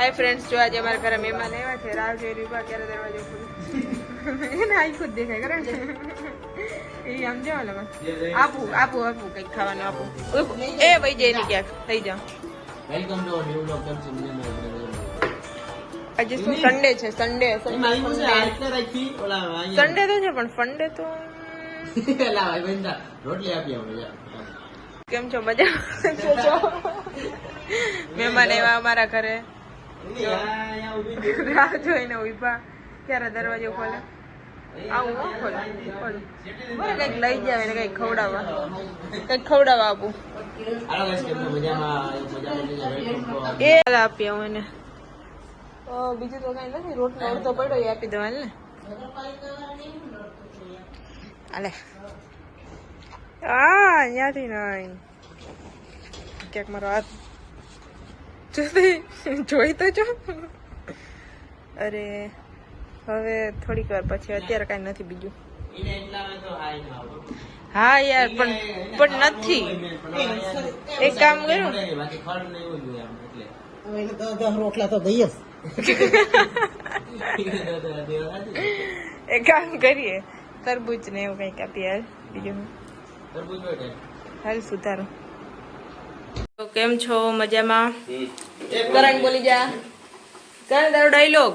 Hi friends જો આજે અમારા ઘરે મહેમાન આવ્યા છે રાહ જોઈ રહ્યું ક્યારે દરવાજો ખુલે? એને આઈ ખુદ દેખાય કરે એ આમ જો. આપું આપું આપું કંઈક ખાવાનું આપું. એ વહી જાય ને ક્યાંક. થઈ જાઓ. વેલકમ ટુ ન્યુ બ્લોગ આજે શું સન્ડે છે સન્ડે સન્ડે તો છે પણ ફંડે તો ભાઈ રોટલી આપી આપણે કેમ છો મજા છો મહેમાન આવ્યા અમારા ઘરે. રહી. જોઈને ઊભા ક્યારે દરવાજો ખોલે આવું ખોલે ખોલો કંઈક લઈ જાવે ને કંઈક ખવડાવવા કંઈક ખવડાવવા આપું એ આપી હું એને બીજું તો કઈ નથી રોટલો અડધો પડ્યો એ આપી દો ને અલે આ અહીંયાથી નહીં ક્યાંક મારો હાથ જોતી જોઈ તો જો. અરે હવે થોડીક વાર પછી અત્યારે કાંઈ નથી બીજું. હા યાર પણ પણ નથી. એક કામ કર્યું જ. રોટલા તો દઈએ એક કામ કરીએ તરબૂચ ને એવું કંઈક આપીએ યાર બીજું? હાલ સુધારો. તો કેમ છો? મજામાં? કરણ બોલી જા. કરણ તારો ડાયલોગ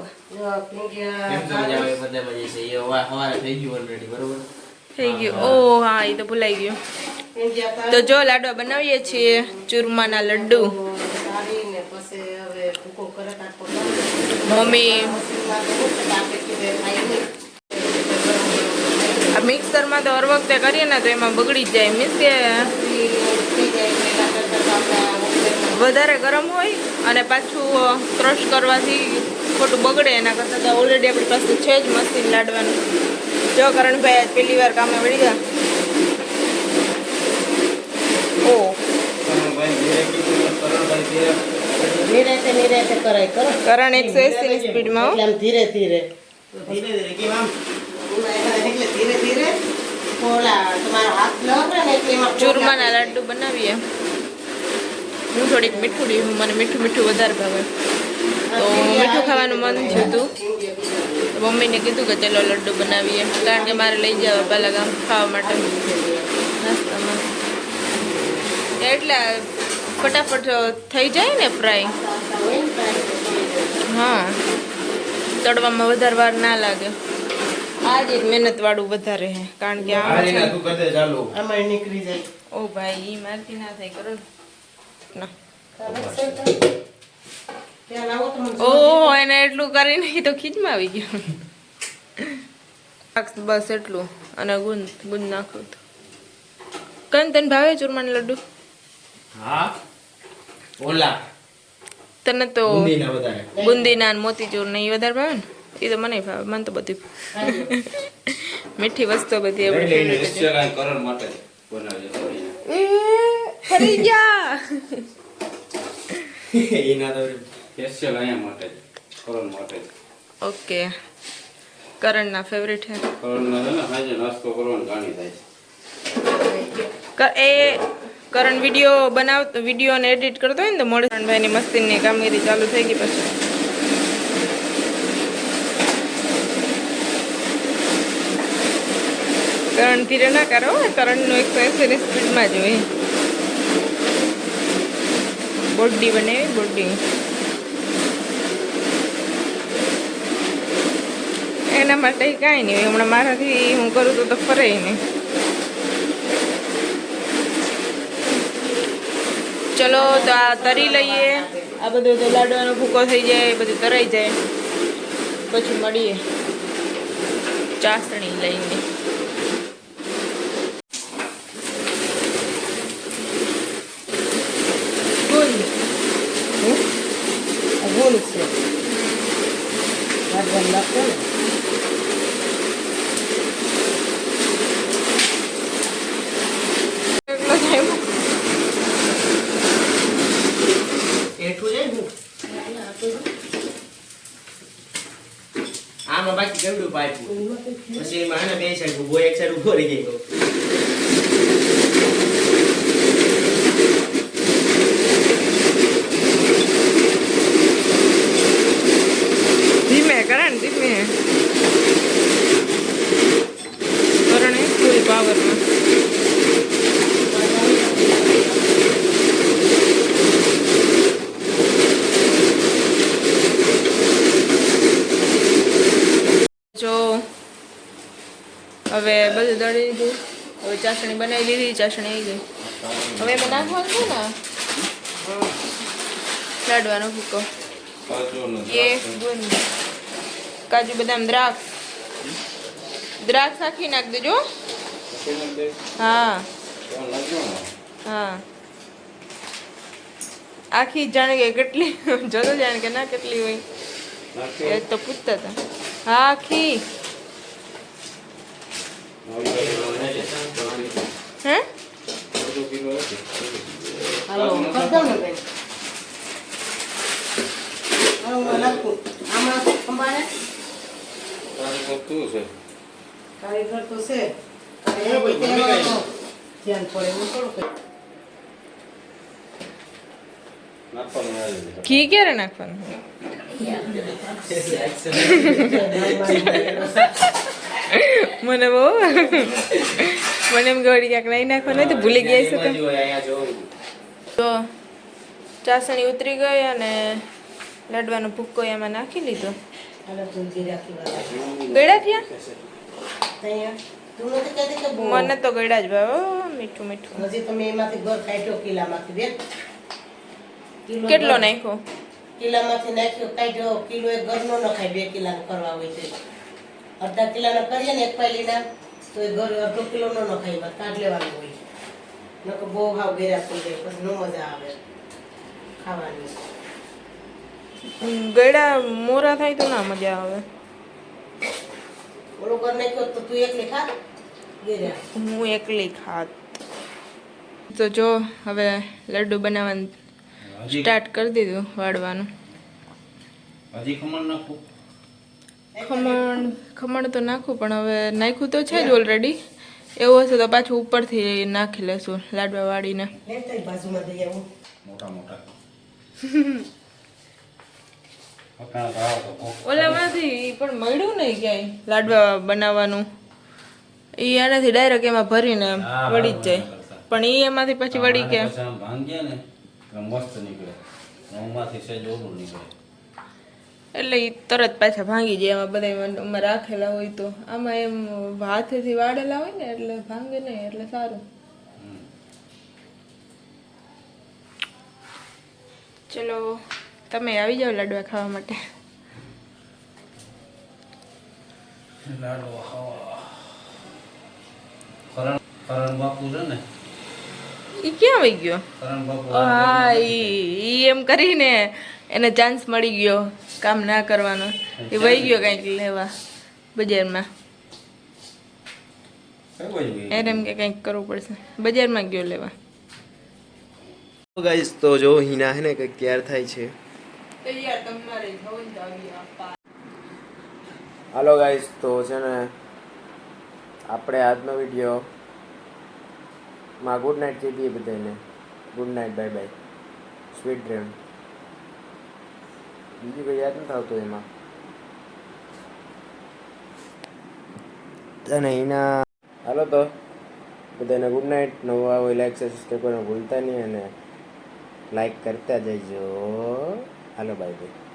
થઈ ગયું. ઓ હા. એ તો ભૂલાઈ ગયું. તો જો લાડવા બનાવીએ છીએ ચૂરમાના લડ્ડુ. મમ્મી. મિક્સરમાં તો હર વખતે કરીએ ને તો એમાં બગડી જ જાય. મીન્સ કે વધારે ગરમ હોય અને પાછું ક્રશ કરવાથી ખોટું બગડે એના કરતાં તો ઓલરેડી આપણી પાસે છે જ મશીન લાડવાનું. જો કરણભાઈ આજ પહેલી વાર કામે વળી ગયા? ઓ. નિરાંતે નિરાંતે કરાય કરો કરણ એકસો એસી ની સ્પીડમાં આમ ધીરે ધીરે ધીરે ધીરે કેમ આમ? ધીરે ધીરે ઓલા તમારો હાથ ન હોય ને એટલે ચૂરમાના લાડુ બનાવીએ. હું થોડીક મીઠું ડી મને મીઠું મીઠું વધારે ભાવે. તો મીઠું ખાવાનું મન થયું હતું તો મમ્મીને કીધું કે ચલો લડ્ડુ બનાવીએ. કારણ કે મારે લઈ જવા બાલાગામ ખાવા માટે. નાસ્તામાં. એટલે ફટાફટ થઈ જાય ને ફ્રાય હા. તળવામાં વધારે વાર ના લાગે. આ જ મહેનત વાળું વધારે છે કારણ કે આમાં નીકળી જાય. ઓ ભાઈ ઈ મારથી ના થાય કરો ના. ઓહો એને એટલું કરી નાખી તો ખીચમાં આવી ગયું. બસ એટલું. અને ગુંદ ગુંદ નાખ્યું કન તને ભાવે ચૂરમાના લડ્ડુ હા? ઓલા. તને તો બુંદીના મોતીચૂર ને એ વધારે ભાવે ને? એ તો મને ભાવે મને તો બધી મીઠી વસ્તુ બધી આપણે ફરી ગયા એના તો સ્પેશિયલ અહીંયા માટે કરણ માટે ઓકે. કરણના ફેવરેટ છે કરણના છે ને સાંજે નાસ્તો કરવાનો જાણી થાય છે. ક- એ કરણ વીડિયો બનાવ વીડિયો ને એડિટ કરતો હોય ને તો મોડે ભાઈની મસ્તીની કામગીરી ચાલુ થઈ ગઈ પછી. કરણ ધીરે ના કરો હો, કરણનું એકસો એસી સ્પીડમાં જ હોય. બોડી બનાવી બોડી એના માટે કાંઈ નહીં, હમણાં મારાથી હું કરું તો તો ફરે નહીં. ચલો, તો આ તરી લઈએ. આ બધું તો લાડવાનો ભૂકો થઈ જાય, એ બધું તરાઈ જાય. પછી મળીએ. ચાસણી લઈને ગુંદ આ ગોળ છે ભાગવાન નાખો ને એટલો જ આવ્યો. એઠું જાય ને આમાં બાકી કેવડું પાઇપ પછી એમાં આને ઊભો એક સાઈડ ઊભો રહી ગયો કરણે ફૂલ પાવરમાં જો હવે બધું દળી દીધું હવે ચાસણી બનાવી લીધી, ચાસણી આવી ગઈ હવે એમાં નાખવાનું છે ને લાડવાનો ભૂકો એ. કાજુ, બદામ, દ્રાક્ષ દ્રાક્ષ આખી નાખ દેજો. હા. હા આખી જાણે કે કેટલી, જોતો જાણે કે ના કેટલી હોય? એ તો પૂછતા હતા હા, આખી હે. હાલો કરી બેન હવે હું આમાં ખંભાળે તારે તો છે કારીગર તો છે એ કોઈ ધ્યાન પડે એવું થોડું કંઈ. નાખવાનું આવી જાય. ઘી ક્યારે નાખવાનું મને બહુ. મને એમ ગળી ક્યાંક નહીં નાખો નહીં તો ભૂલી ગયા છે. તો ચાસણી ઉતરી ગઈ અને લાડવાનો ભૂક્કો એમાં નાખી લીધો. ગળ્યા થયા? મને તો ગળ્યા જ ભાવ મીઠું મીઠું. હજી તમે એમાંથી કાઢ્યો કેટલો નાખ્યો? કિલ્લામાંથી નાખ્યો કાઢ્યો. કિલો એ ઘરનો નખાય બે કિલાનો કરવા હોય છે અડધા કિલોનો કરીએ ને એક પાયલીના તો એ ઘર અડધો કિલો ન નખાય એમાં કાઢ લેવાનું હોય. નકર બહુ ભાવ ગેરા થઈ જાય પછી ન મજા આવે ખાવાની. ગળા મોરા થાય તો ના મજા આવે. ઓલો ઘર નાખ્યો તો તું એકલી ખા ગેરા. હું એકલી ખાત. તો જો હવે લડ્ડુ બનાવવાનું સ્ટાર્ટ કરી દીધું વાળવાનું. હજી ખમણ નાખું. ખમણ ખમણ તો નાખું પણ હવે નાખ્યું તો છે જ ઓલરેડી એવું હશે તો પાછું ઉપરથી નાખી લેશું લાડવા વાળીને. ઓલામાંથી પણ મળ્યું નહીં ક્યાંય લાડવા બનાવવાનું. એ આનાથી ડાયરેક્ટ એમાં ભરીને વળી જ જાય. પણ એ એમાંથી પછી વળી કે? ભાંગીએ ને મસ્ત નીકળે. મોંમાંથી સહેજ ઓલું નીકળે. એટલે એ તરત પાછા ભાંગી જાય. એમાં બધા એમાં રાખેલા હોય તો. આમાં એમ હાથેથી વાળેલા હોય ને એટલે ભાંગે નહીં એટલે સારું. ચલો તમે આવી જાઓ લાડવા ખાવા માટે. લાડવા ખાવા. કરણ કરણ બાપુ છે ને? એ ક્યાં આવી ગયો? હા ઈ એમ કરીને એને ચાન્સ મળી ગયો. કામ ના કરવાનો. એ વહી ગયો કંઈક લેવા બજારમાં. એને એમ કે કંઈક કરવું પડશે. બજારમાં ગયો લેવા. ગાઈસ તો જો હિના હે ને કે તૈયાર થાય છે. હાલો ગાઈસ તો છે ને આપણે આજનો વીડિયો માં ગુડ નાઇટ કહી દઈએ બધાને good night bye bye sweet dream બીજું કંઈ યાદ નથી આવતું એમાં. અને એના હાલો તો બધાને ગુડ નાઇટ નવા હોય લાઈક સબસ્ક્રાઈબ કરવાનું ભૂલતા નહીં અને લાઈક કરતા જજો. હાલો બાય બાય